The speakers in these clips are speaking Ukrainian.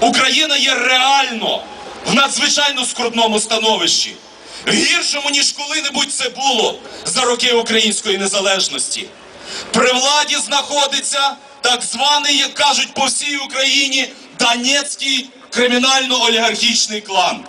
Україна є реально в надзвичайно скрутному становищі. Гіршому, ніж коли-небудь це було за роки української незалежності. При владі знаходиться так званий, як кажуть по всій Україні, Донецький кримінально-олігархічний клан.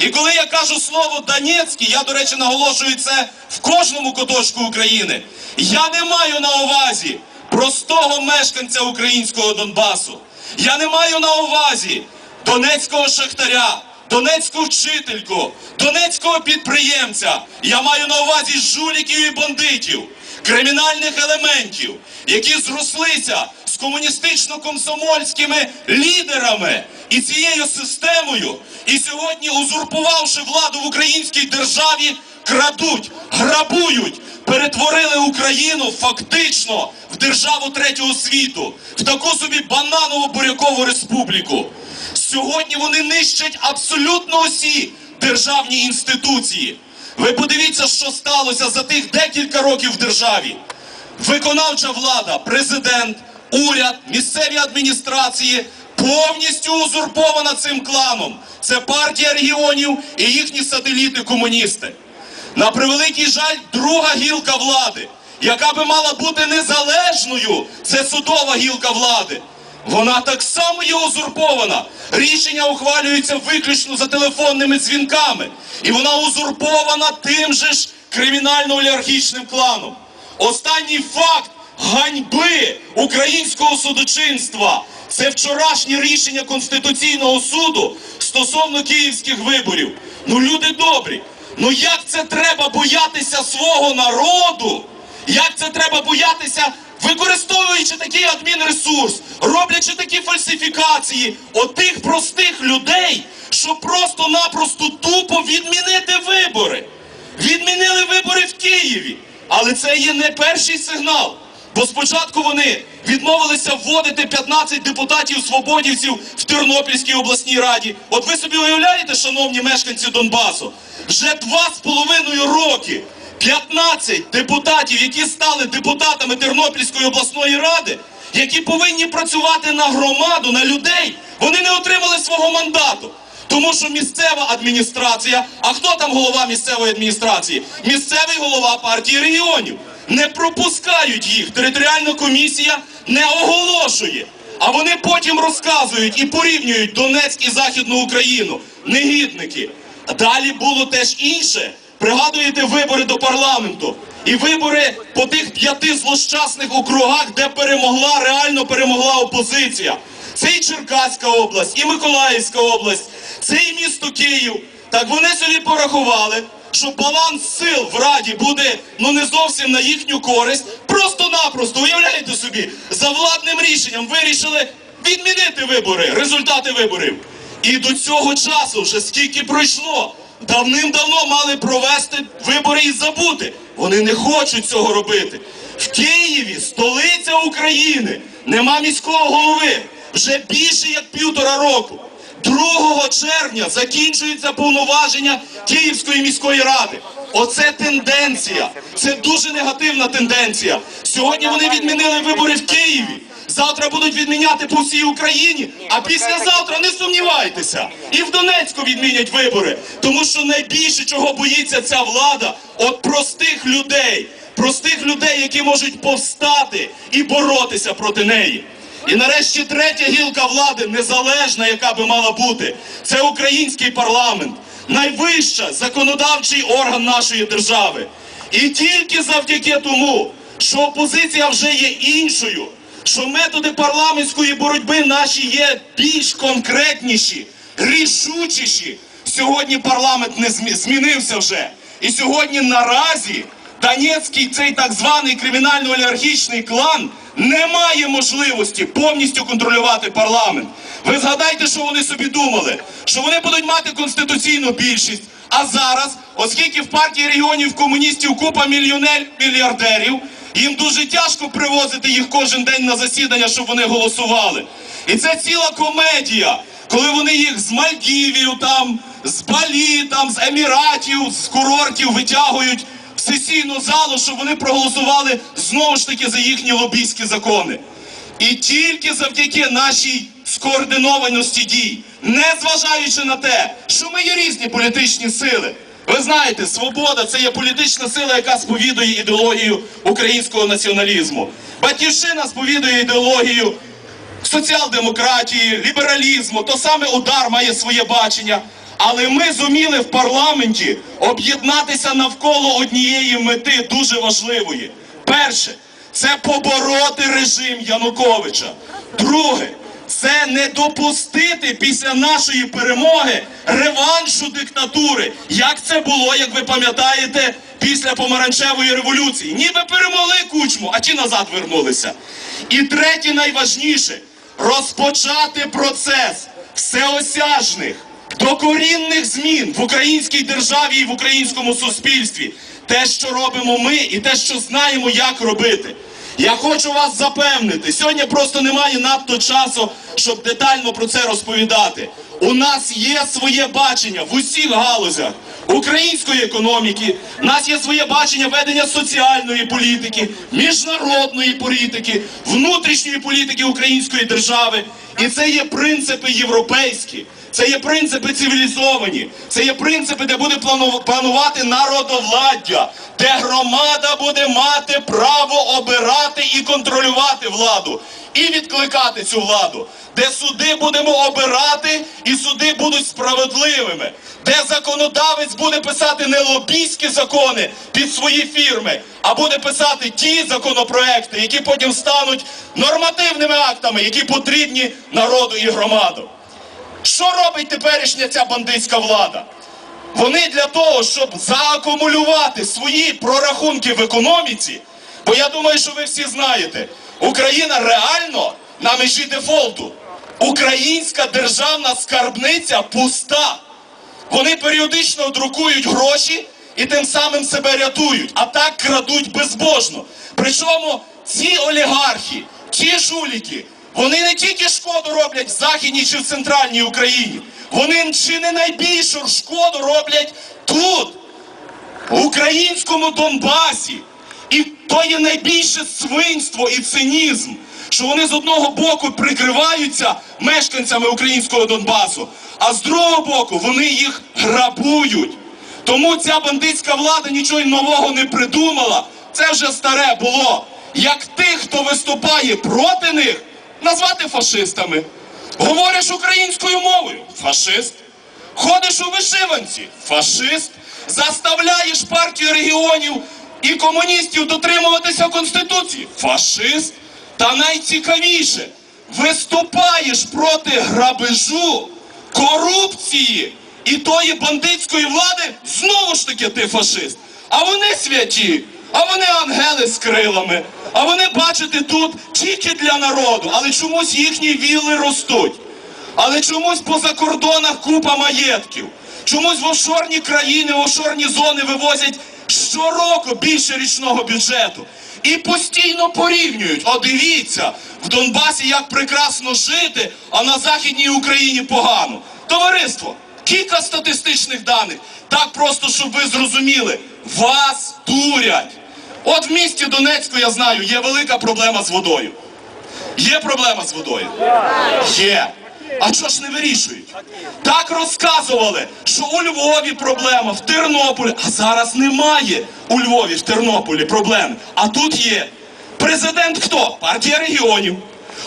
І коли я кажу слово Донецький, я, до речі, наголошую це в кожному куточку України. Я не маю на увазі простого мешканця українського Донбасу. Я не маю на увазі донецького шахтаря, донецьку вчительку, донецького підприємця. Я маю на увазі жуліків і бандитів, кримінальних елементів, які зрослися з комуністично-комсомольськими лідерами і цією системою, і сьогодні, узурпувавши владу в українській державі, крадуть, грабують, перетворили Україну фактично в державу третього світу, в таку собі бананово бурякову республіку. Сьогодні вони нищать абсолютно усі державні інституції. Ви подивіться, що сталося за тих декілька років в державі. Виконавча влада, президент, уряд, місцеві адміністрації повністю узурпована цим кланом. Це партія регіонів і їхні сателіти-комуністи. На превеликий жаль, друга гілка влади, яка би мала бути незалежною, це судова гілка влади. Вона так само є узурпована. Рішення ухвалюються виключно за телефонними дзвінками. І вона узурпована тим же ж кримінально-олігархічним кланом. Останній факт ганьби українського судочинства це вчорашнє рішення Конституційного суду стосовно київських виборів. Ну, люди добрі, ну як це треба боятися свого народу? Як це треба боятися, використовуючи такий адмінресурс, роблячи такі фальсифікації отих простих людей, що просто-напросто тупо відмінити вибори. Відмінили вибори в Києві. Але це є не перший сигнал. Бо спочатку вони відмовилися вводити 15 депутатів свободівців в Тернопільській обласній раді. От ви собі уявляєте, шановні мешканці Донбасу, вже два з половиною роки 15 депутатів, які стали депутатами Тернопільської обласної ради, які повинні працювати на громаду, на людей, вони не отримали свого мандату. Тому що місцева адміністрація, а хто там голова місцевої адміністрації? Місцевий голова партії регіонів. Не пропускають їх. Територіальна комісія не оголошує. А вони потім розказують і порівнюють Донецьк і Західну Україну. Негідники. Далі було теж інше. Пригадуєте вибори до парламенту і вибори по тих п'яти злощасних округах, де перемогла, реально перемогла опозиція. Це і Черкаська область, і Миколаївська область, це і місто Київ. Так вони собі порахували, що баланс сил в Раді буде ну не зовсім на їхню користь. Просто-напросто, уявляєте собі, за владним рішенням вирішили відмінити вибори, результати виборів. І до цього часу, вже скільки пройшло, давним-давно мали провести вибори і забути. Вони не хочуть цього робити. В Києві, столиця України, нема міського голови вже більше як півтора року. 2 червня закінчується повноваження Київської міської ради. Оце тенденція. Це дуже негативна тенденція. Сьогодні вони відмінили вибори в Києві. Завтра будуть відміняти по всій Україні, а післязавтра не сумнівайтеся. І в Донецьку відмінять вибори. Тому що найбільше чого боїться ця влада от простих людей, простих людей, які можуть повстати і боротися проти неї. І нарешті третя гілка влади, незалежна, яка би мала бути, це український парламент, найвища законодавчий орган нашої держави. І тільки завдяки тому, що опозиція вже є іншою, що методи парламентської боротьби наші є більш конкретніші, рішучіші. Сьогодні парламент не змінився вже. І сьогодні наразі Донецький цей так званий кримінально-олігархічний клан не має можливості повністю контролювати парламент. Ви згадайте, що вони собі думали, що вони будуть мати конституційну більшість. А зараз, оскільки в партії регіонів комуністів купа мільйонер мільярдерів, їм дуже тяжко привозити їх кожен день на засідання, щоб вони голосували. І це ціла комедія, коли вони їх з Мальдівів, там, з Балі, там, з Еміратів, з курортів витягують сесійну залу, щоб вони проголосували знову ж таки за їхні лобійські закони. І тільки завдяки нашій скоординованості дій, незважаючи на те, що ми є різні політичні сили. Ви знаєте, свобода це є політична сила, яка сповідує ідеологію українського націоналізму. Батьківщина сповідує ідеологію соціал-демократії, лібералізму, то саме удар має своє бачення. Але ми зуміли в парламенті об'єднатися навколо однієї мети дуже важливої. Перше це побороти режим Януковича. Друге це не допустити після нашої перемоги реваншу диктатури. Як це було, як ви пам'ятаєте, після помаранчевої революції? Ніби перемогли кучму, а ті назад вернулися. І третє, найважніше розпочати процес всеосяжних докорінних змін в українській державі і в українському суспільстві. Те, що робимо ми, і те, що знаємо, як робити. Я хочу вас запевнити, сьогодні просто немає надто часу, щоб детально про це розповідати. У нас є своє бачення в усіх галузях української економіки. У нас є своє бачення ведення соціальної політики, міжнародної політики, внутрішньої політики української держави. І це є принципи європейські. Це є принципи цивілізовані, це є принципи, де буде планувати народовладдя, де громада буде мати право обирати і контролювати владу, і відкликати цю владу, де суди будемо обирати, і суди будуть справедливими, де законодавець буде писати не лобійські закони під свої фірми, а буде писати ті законопроекти, які потім стануть нормативними актами, які потрібні народу і громаду. Що робить теперішня ця бандитська влада? Вони для того, щоб заакумулювати свої прорахунки в економіці, бо я думаю, що ви всі знаєте, Україна реально на межі дефолту. Українська державна скарбниця пуста. Вони періодично друкують гроші і тим самим себе рятують, а так крадуть безбожно. Причому ці олігархи, ті жуліки, вони не тільки шкоду роблять в Західній чи в центральній Україні, вони чи не найбільшу шкоду роблять тут, в українському Донбасі. І то є найбільше свинство і цинізм, що вони з одного боку прикриваються мешканцями українського Донбасу, а з другого боку вони їх грабують. Тому ця бандитська влада нічого нового не придумала. Це вже старе було. Як тих, хто виступає проти них, назвати фашистами. Говориш українською мовою фашист. Ходиш у вишиванці фашист. Заставляєш партію регіонів і комуністів дотримуватися Конституції фашист. Та найцікавіше, виступаєш проти грабежу, корупції і тої бандитської влади, знову ж таки ти фашист. А вони святі, а вони ангели з крилами, а вони, бачите, тут тільки для народу, але чомусь їхні вілли ростуть. Але чомусь поза кордонах купа маєтків. Чомусь в офшорні країни, в офшорні зони вивозять щороку більше річного бюджету. І постійно порівнюють. О, дивіться, в Донбасі як прекрасно жити, а на Західній Україні погано. Товариство, кілька статистичних даних. Так просто, щоб ви зрозуміли, вас дурять. От в місті Донецьку, я знаю, є велика проблема з водою. Є проблема з водою? Є. А що ж не вирішують? Так розказували, що у Львові проблема, в Тернополі, а зараз немає у Львові, в Тернополі проблем. А тут є. Президент хто? Партія регіонів.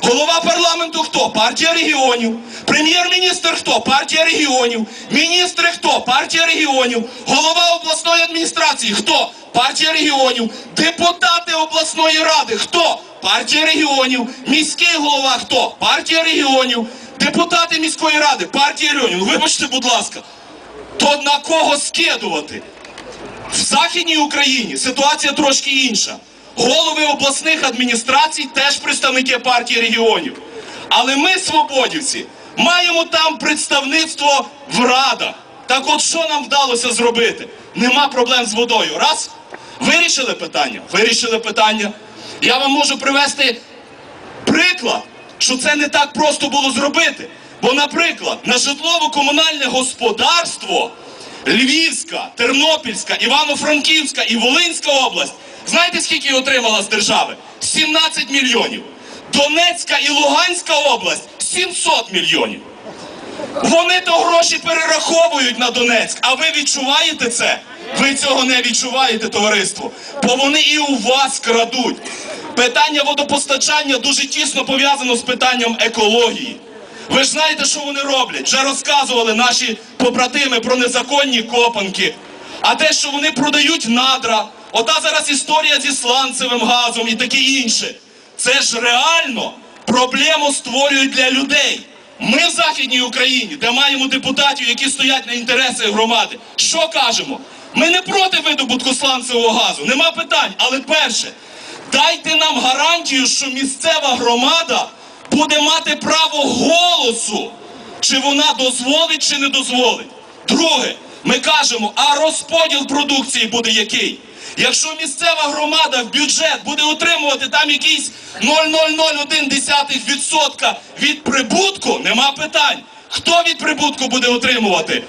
Голова парламенту хто? Партія регіонів. Прем'єр-міністр хто? Партія регіонів. Міністри хто? Партія регіонів. Голова обласної адміністрації хто? Партія регіонів. Депутати обласної ради хто? Партія регіонів. Міський голова хто? Партія регіонів. Депутати міської ради, партія регіонів. Вибачте, будь ласка, то на кого скидувати? В Західній Україні ситуація трошки інша. Голови обласних адміністрацій теж представники партії регіонів. Але ми, свободівці, маємо там представництво в радах. Так от що нам вдалося зробити? Нема проблем з водою. Раз, вирішили питання? Вирішили питання. Я вам можу привести приклад, що це не так просто було зробити. Бо, наприклад, на житлово-комунальне господарство Львівська, Тернопільська, Івано-Франківська і Волинська область, знаєте, скільки отримала з держави? 17 мільйонів. Донецька і Луганська область 700 мільйонів. Вони то гроші перераховують на Донецьк. А ви відчуваєте це? Ви цього не відчуваєте, товариство. Бо вони і у вас крадуть. Питання водопостачання дуже тісно пов'язано з питанням екології. Ви ж знаєте, що вони роблять? Вже розказували наші побратими про незаконні копанки. А те, що вони продають надра, ота зараз історія зі сланцевим газом і таке інше. Це ж реально проблему створюють для людей. Ми в Західній Україні, де маємо депутатів, які стоять на інтереси громади, що кажемо? Ми не проти видобутку сланцевого газу, нема питань. Але перше, дайте нам гарантію, що місцева громада буде мати право голосу, чи вона дозволить, чи не дозволить. Друге, ми кажемо, а розподіл продукції буде який? Якщо місцева громада в бюджет буде отримувати там якийсь 0,001% від прибутку, нема питань. Хто від прибутку буде отримувати?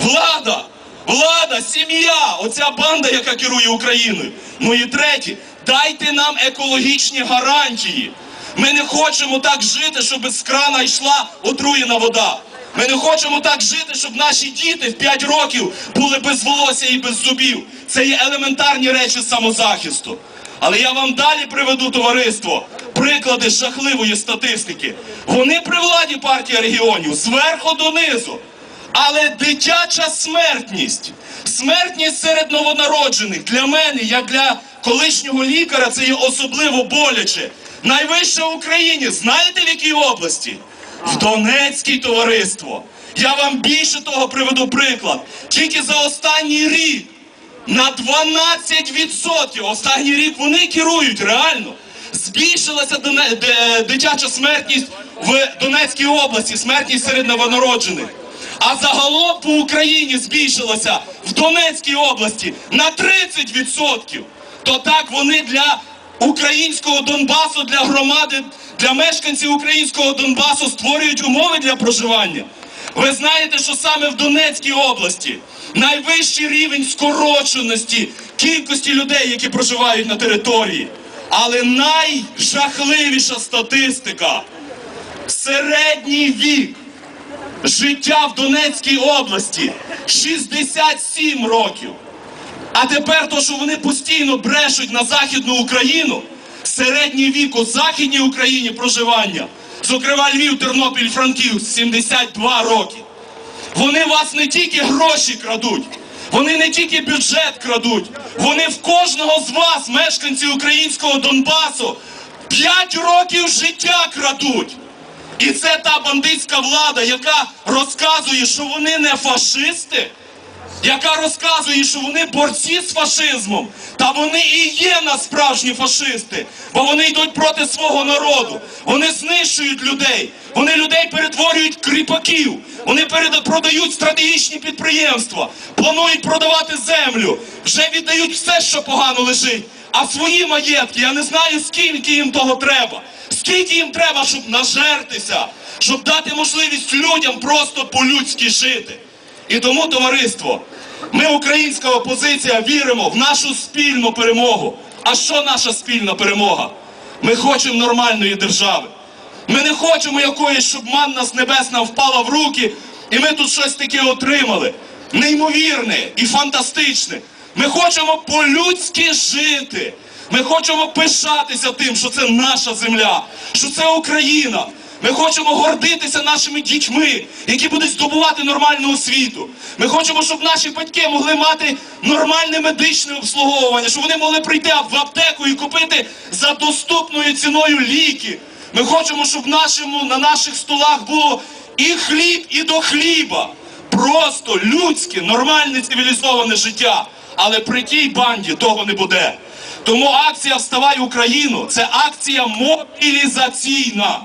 Влада! Влада, сім'я, оця банда, яка керує Україною. Ну і третє, дайте нам екологічні гарантії. Ми не хочемо так жити, щоб з крана йшла отруєна вода. Ми не хочемо так жити, щоб наші діти в 5 років були без волосся і без зубів. Це є елементарні речі самозахисту. Але я вам далі приведу товариство приклади жахливої статистики. Вони при владі партія регіонів зверху донизу. Але дитяча смертність, смертність серед новонароджених для мене, як для колишнього лікаря, це є особливо боляче. Найвище в Україні, знаєте в якій області? В Донецькій товариство. Я вам більше того приведу приклад. Тільки за останній рік на 12% останній рік вони керують реально. Збільшилася дитяча смертність в Донецькій області, смертність серед новонароджених. А загалом по Україні збільшилося в Донецькій області на 30%. То так вони для українського Донбасу, для громади, для мешканців українського Донбасу створюють умови для проживання. Ви знаєте, що саме в Донецькій області найвищий рівень скороченості кількості людей, які проживають на території. Але найжахливіша статистика середній вік життя в Донецькій області 67 років. А тепер то, що вони постійно брешуть на Західну Україну, середній вік у Західній Україні проживання, зокрема Львів, Тернопіль, Франківськ, 72 роки. Вони вас не тільки гроші крадуть, вони не тільки бюджет крадуть, вони в кожного з вас, мешканців українського Донбасу, 5 років життя крадуть. І це та бандитська влада, яка розказує, що вони не фашисти, яка розказує, що вони борці з фашизмом. Та вони і є насправжні фашисти, бо вони йдуть проти свого народу. Вони знищують людей, вони людей перетворюють кріпаків, вони продають стратегічні підприємства, планують продавати землю, вже віддають все, що погано лежить. А свої маєтки, я не знаю, скільки їм того треба. Скільки їм треба, щоб нажертися, щоб дати можливість людям просто по-людськи жити. І тому, товариство, ми, українська опозиція, віримо в нашу спільну перемогу. А що наша спільна перемога? Ми хочемо нормальної держави. Ми не хочемо якоїсь, щоб манна з небесна впала в руки, і ми тут щось таке отримали. Неймовірне і фантастичне. Ми хочемо по-людськи жити. Ми хочемо пишатися тим, що це наша земля, що це Україна. Ми хочемо гордитися нашими дітьми, які будуть здобувати нормальну освіту. Ми хочемо, щоб наші батьки могли мати нормальне медичне обслуговування, щоб вони могли прийти в аптеку і купити за доступною ціною ліки. Ми хочемо, щоб нашому, на наших столах було і хліб, і до хліба. Просто людське, нормальне цивілізоване життя. Але при тій банді того не буде. Тому акція Вставай Україну це акція мобілізаційна.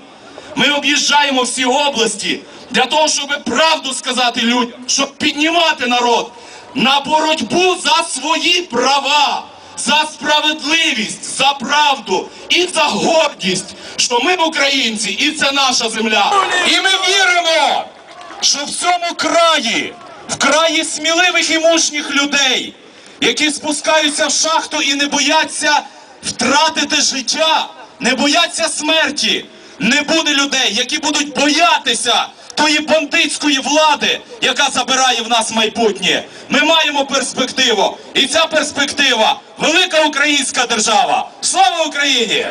Ми об'їжджаємо всі області для того, щоб правду сказати людям, щоб піднімати народ на боротьбу за свої права, за справедливість, за правду і за гордість, що ми українці, і це наша земля. І ми віримо, що в цьому краї, в краї сміливих і мужніх людей, які спускаються в шахту і не бояться втратити життя, не бояться смерті, не буде людей, які будуть боятися тої бандитської влади, яка забирає в нас майбутнє. Ми маємо перспективу, і ця перспектива велика українська держава. Слава Україні!